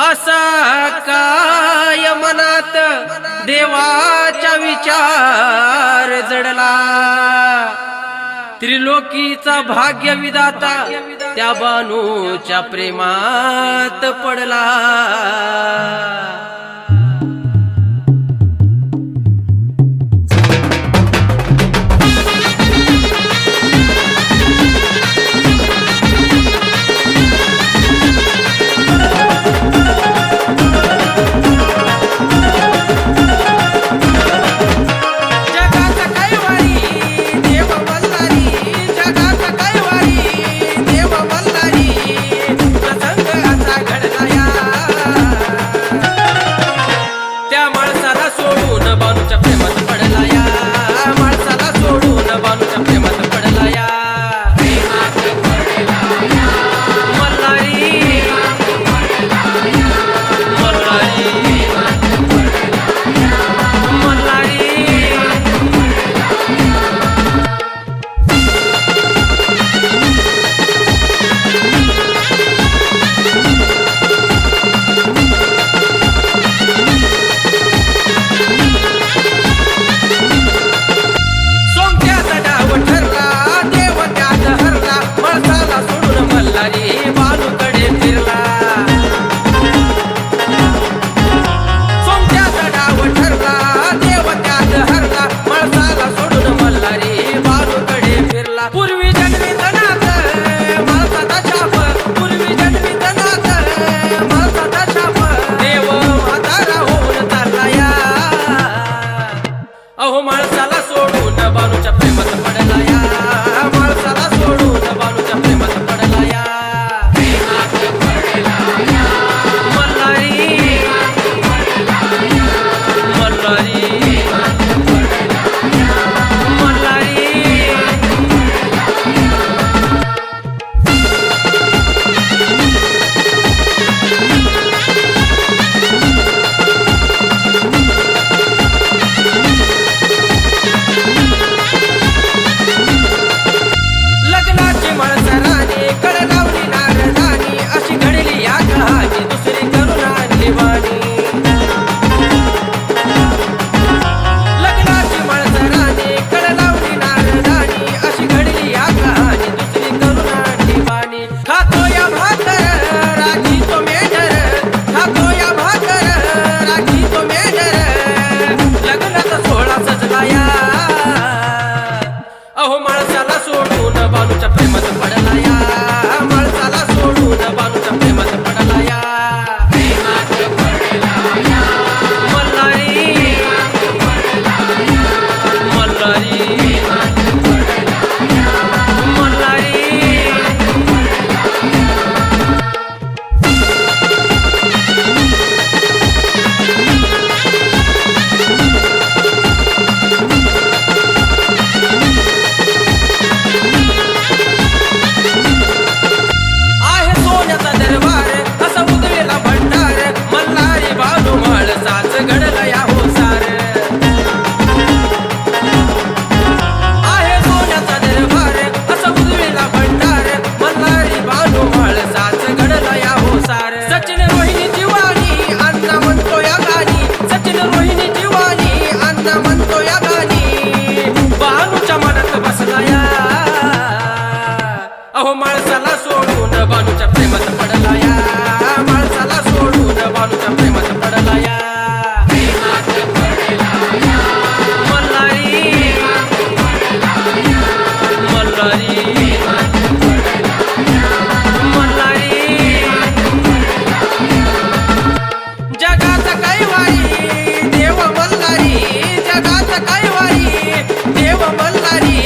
असा काय मनात देवाचा विचार जडला. त्रिलोकीचा भाग्य विदाता त्या बानूच्या प्रेमात पडला. अहो माणसाला bambalari